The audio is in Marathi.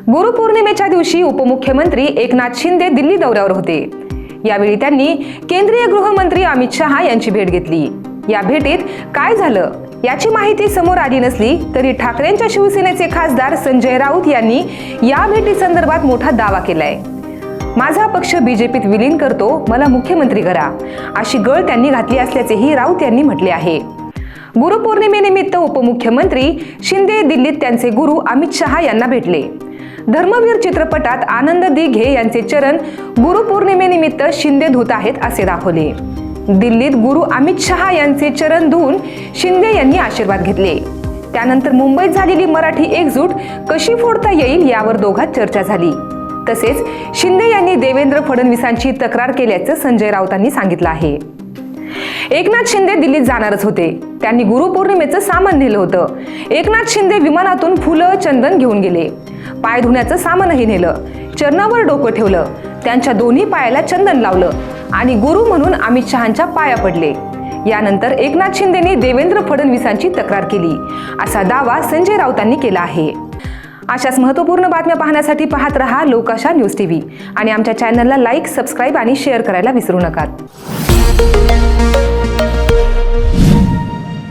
गुरुपौर्णिमेच्या दिवशी उपमुख्यमंत्री एकनाथ शिंदे दिल्ली दौऱ्यावर होते. यावेळी त्यांनी केंद्रीय गृहमंत्री अमित शहा यांची भेट घेतली. या भेटीत काय झालं याची माहिती समोर आली नसली तरी ठाकरेंच्या शिवसेनेचे खासदार संजय राऊत यांनी या भेटी संदर्भात मोठा दावा केलाय. माझा पक्ष बीजेपीत विलीन करतो मला मुख्यमंत्री करा अशी गळ त्यांनी घातली असल्याचेही राऊत यांनी म्हटले आहे. गुरुपौर्णिमेनिमित्त उपमुख्यमंत्री शिंदे दिल्लीत त्यांचे गुरु अमित शहा यांना भेटले. धर्मवीर चित्रपटात आनंद दिघे यांचे चरण गुरुपौर्णिमेनिमित्त शिंदे धुत आहेत असे दाखवले. दिल्लीत गुरु अमित शहा यांचे चरण धुवून शिंदे यांनी आशीर्वाद घेतले. त्यानंतर मुंबईत झालेली मराठी एकजूट कशी फोडता येईल यावर दोघात चर्चा झाली. तसेच शिंदे यांनी देवेंद्र फडणवीसांची तक्रार केल्याचं संजय राऊतांनी सांगितलं आहे. एकनाथ शिंदे दिल्लीत जाणारच होते. त्यांनी गुरुपौर्णिमेचं सामान नेलं होतं. एकनाथ शिंदे विमानातून फुलं चंदन घेऊन गेले. पाय धुण्याचं सामानही नेलं. चरणावर डोकं ठेवलं. त्यांच्या दोन्ही पायाला चंदन लावलं आणि गुरु म्हणून अमित शहांच्या पाया पडले. यानंतर एकनाथ शिंदेनी देवेंद्र फडणवीसांची तक्रार केली. असा दावा संजय राऊतांनी केला आहे. अशाच महत्त्वपूर्ण बातम्या पाहण्यासाठी पाहत रहा लोकाशा न्यूज टी व्ही आणि आमच्या चॅनलला लाईक सबस्क्राईब आणि शेअर करायला विसरू नका.